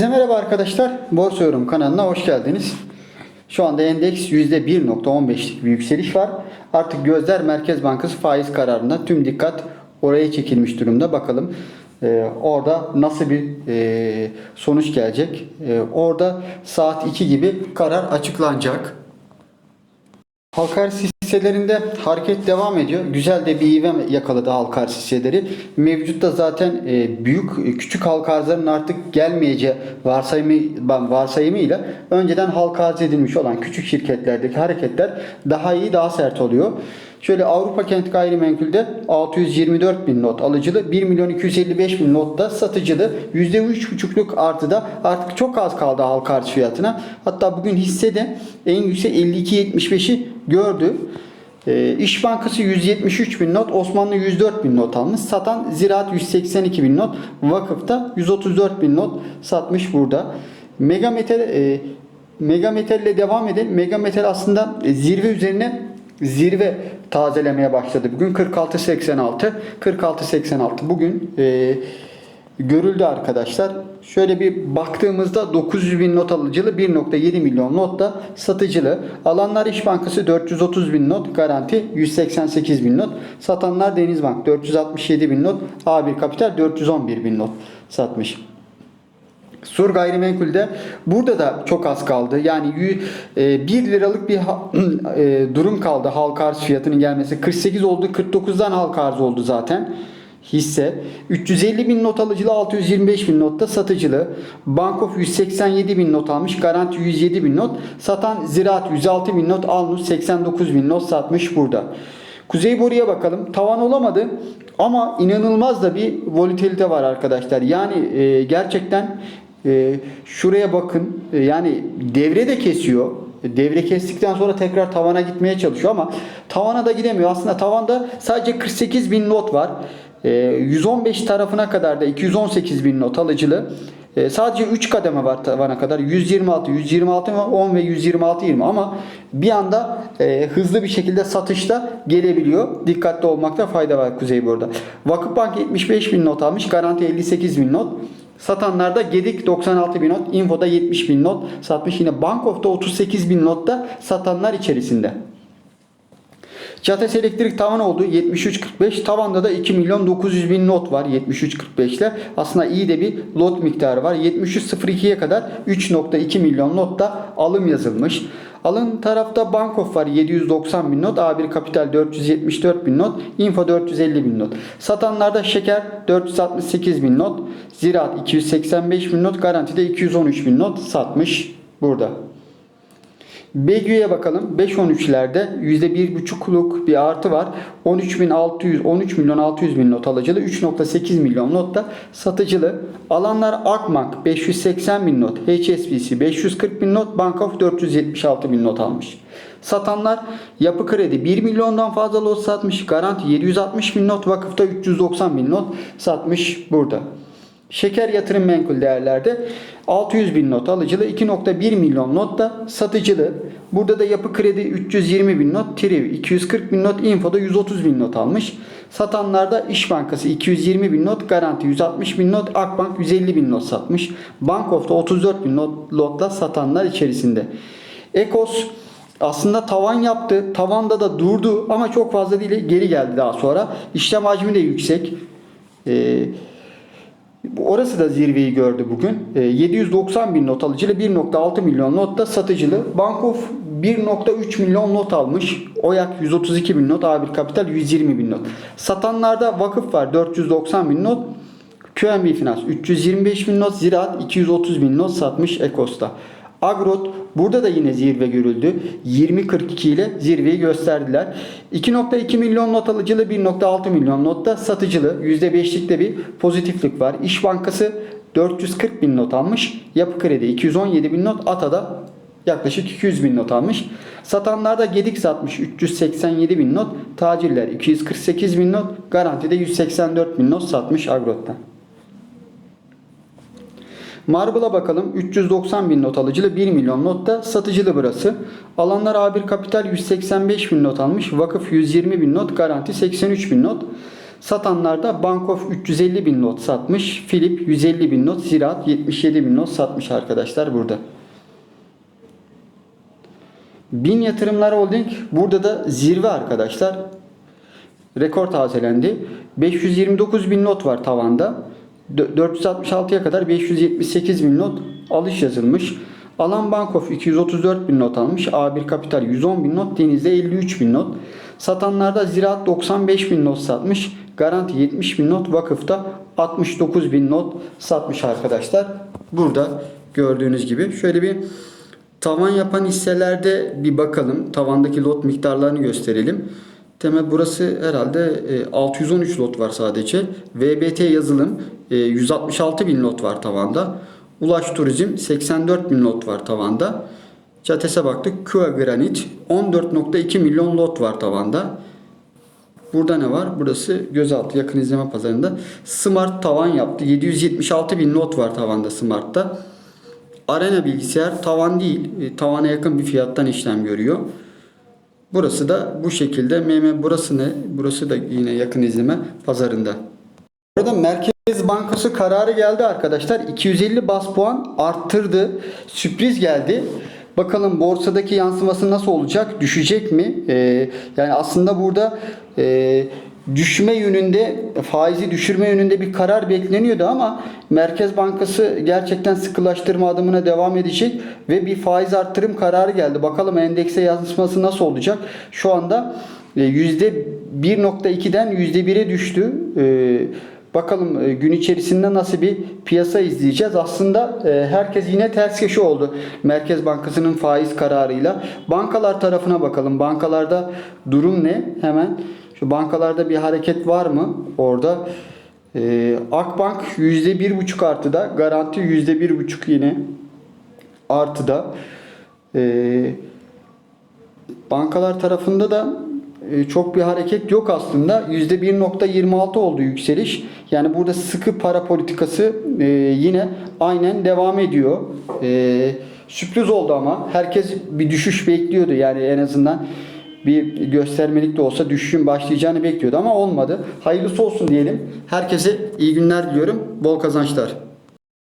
Herkese merhaba arkadaşlar. Borsa Yorum kanalına hoş geldiniz. Şu anda endeks %1.15'lik bir yükseliş var. Artık gözler Merkez Bankası faiz kararında tüm dikkat oraya çekilmiş durumda. Bakalım e, orada nasıl bir e, sonuç gelecek. E, orada saat 2 gibi karar açıklanacak. Halka arz hisselerinde hareket devam ediyor. Güzel de bir ivme yakaladı halka arz hisseleri. Mevcutta zaten e, büyük küçük halka arzların artık gelmeyeceği varsayımı varsayımıyla önceden halka arz edilmiş olan küçük şirketlerdeki hareketler daha iyi daha sert oluyor. Şöyle Avrupa Kent Gayrimenkul'de 624 bin not alıcılı, 1 milyon 255 bin not da satıcılı. %3,5'luk artıda artık çok az kaldı halka arz fiyatına. Hatta bugün hissede en yüksek 52.75'i gördü. Ee, İş Bankası 173 bin not, Osmanlı 104 bin not almış. Satan Ziraat 182 bin not, Vakıfta 134 bin not satmış burada. Megametal e, Megametal ile devam edelim. Megametal aslında e, zirve üzerine zirve tazelemeye başladı. Bugün 46.86 46.86 bugün e, görüldü arkadaşlar. Şöyle bir baktığımızda 900 bin not alıcılı 1.7 milyon not da satıcılı. Alanlar İş Bankası 430 bin not garanti 188 bin not. Satanlar Denizbank 467 bin not. A1 Kapital 411 bin not satmış. Sur gayrimenkulde burada da çok az kaldı. Yani 1 liralık bir e, durum kaldı halka arz fiyatının gelmesi. 48 oldu 49'dan halka arz oldu zaten hisse. 350 bin not alıcılı 625 bin notta satıcılı. Bankof 187 bin not almış. Garanti 107 bin not. Satan Ziraat 106 bin not. Alnus 89 bin not satmış burada. Kuzey Boru'ya bakalım. Tavan olamadı ama inanılmaz da bir volatilite var arkadaşlar. Yani e, gerçekten e, şuraya bakın. E, yani devre de kesiyor. E, Devre kestikten sonra tekrar tavana gitmeye çalışıyor ama tavana da gidemiyor. Aslında tavanda sadece 48 bin not var. E, 115 tarafına kadar da 218 bin not alıcılı. E, sadece 3 kademe var tavana kadar. 126, 126 10 ve 126 20 ama bir anda e, hızlı bir şekilde satışta gelebiliyor. Dikkatli olmakta fayda var Kuzey burada. Vakıfbank 75 bin not almış. Garanti 58 bin not. Satanlarda Gedik 96 bin not, Info'da 70 bin not satmış. Yine Bankof'ta 38 bin not da satanlar içerisinde. Cates Elektrik tavan oldu 73.45. Tavanda da 2 milyon 900 bin not var 73.45 ile. Aslında iyi de bir lot miktarı var. 73.02'ye kadar 3.2 milyon not da alım yazılmış. Alın tarafta Bankof var 790 bin not. A1 Kapital 474 bin not. Info 450 bin not. Satanlarda Şeker 468 bin not. Ziraat 285 bin not. Garantide 213 bin not satmış burada. BGÜ'ye bakalım. 5-13'lerde %1,5'luk bir artı var. 13.600 13 milyon 600 bin not alıcılı. 3.8 milyon not da satıcılı. Alanlar Akbank 580 bin not. HSBC 540 bin not. Bank of 476 bin not almış. Satanlar Yapı Kredi 1 milyondan fazla lot satmış. Garanti 760 bin not. Vakıfta 390 bin not satmış burada. Şeker yatırım menkul değerlerde 600 bin not alıcılı 2.1 milyon not da satıcılı. Burada da yapı kredi 320 bin not, Triv 240 bin not, Info'da 130 bin not almış. Satanlarda İş Bankası 220 bin not, Garanti 160 bin not, Akbank 150 bin not satmış. Bankof'ta 34 bin not lotla satanlar içerisinde. Ekos aslında tavan yaptı. Tavanda da durdu ama çok fazla değil geri geldi daha sonra. İşlem hacmi de yüksek. Ee, Orası da zirveyi gördü bugün. E, 790 bin not alıcılı 1.6 milyon not da satıcılı. Bankof 1.3 milyon not almış. Oyak 132 bin not. A1 Kapital 120 bin not. Satanlarda vakıf var 490 bin not. QNB Finans 325 bin not. Ziraat 230 bin not satmış Ekos'ta. Agrot burada da yine zirve görüldü. 20.42 ile zirveyi gösterdiler. 2.2 milyon not alıcılı 1.6 milyon not da satıcılı. %5'lik de bir pozitiflik var. İş Bankası 440 bin not almış. Yapı Kredi 217 bin not. Ata'da yaklaşık 200 bin not almış. Satanlarda Gedik satmış 387 bin not. Tacirler 248 bin not. Garantide 184 bin not satmış Agrot'ta. Marble'a bakalım. 390 bin not alıcılı 1 milyon not da satıcılı burası. Alanlar A1 Kapital 185 bin not almış. Vakıf 120 bin not. Garanti 83 bin not. Satanlarda Bankof 350 bin not satmış. Philip 150 bin not. Ziraat 77 bin not satmış arkadaşlar burada. Bin Yatırımlar Holding burada da zirve arkadaşlar. Rekor tazelendi. 529 bin not var tavanda. Dö- 466'ya kadar 578 bin not alış yazılmış. Alan Bankof 234 bin not almış. A1 Kapital 110 bin not. Deniz'de 53 bin not. Satanlarda Ziraat 95 bin not satmış. Garanti 70 bin not. Vakıfta 69 bin not satmış arkadaşlar. Burada gördüğünüz gibi. Şöyle bir Tavan yapan hisselerde bir bakalım. Tavandaki lot miktarlarını gösterelim. Temel burası herhalde e, 613 lot var sadece. VBT yazılım e, 166 bin lot var tavanda. Ulaş Turizm 84 bin lot var tavanda. Çates'e baktık. Kua Granit 14.2 milyon lot var tavanda. Burada ne var? Burası gözaltı yakın izleme pazarında. Smart tavan yaptı. 776 bin lot var tavanda Smart'ta. Arena bilgisayar tavan değil. e, Tavana yakın bir fiyattan işlem görüyor. Burası da bu şekilde. MM burası ne? Burası da yine yakın izleme pazarında. Burada Merkez Bankası kararı geldi arkadaşlar. 250 bas puan arttırdı. Sürpriz geldi. Bakalım borsadaki yansıması nasıl olacak? Düşecek mi? Ee, yani aslında burada e, düşme yönünde, faizi düşürme yönünde bir karar bekleniyordu ama Merkez Bankası gerçekten sıkılaştırma adımına devam edecek ve bir faiz arttırım kararı geldi. Bakalım endekse yansıması nasıl olacak? Şu anda e, %1.2'den %1'e düştü. Ee, Bakalım e, gün içerisinde nasıl bir piyasa izleyeceğiz. Aslında e, herkes yine ters köşe oldu. Merkez Bankası'nın faiz kararıyla. Bankalar tarafına bakalım. Bankalarda durum ne? Hemen şu bankalarda bir hareket var mı? Orada e, Akbank %1.5 artıda. Garanti %1.5 yine artıda. E, bankalar tarafında da e, çok bir hareket yok aslında. %1.26 oldu yükseliş. Yani burada sıkı para politikası e, yine aynen devam ediyor. E, sürpriz oldu ama herkes bir düşüş bekliyordu. Yani en azından bir göstermelik de olsa düşüşün başlayacağını bekliyordu ama olmadı. Hayırlısı olsun diyelim. Herkese iyi günler diliyorum. Bol kazançlar.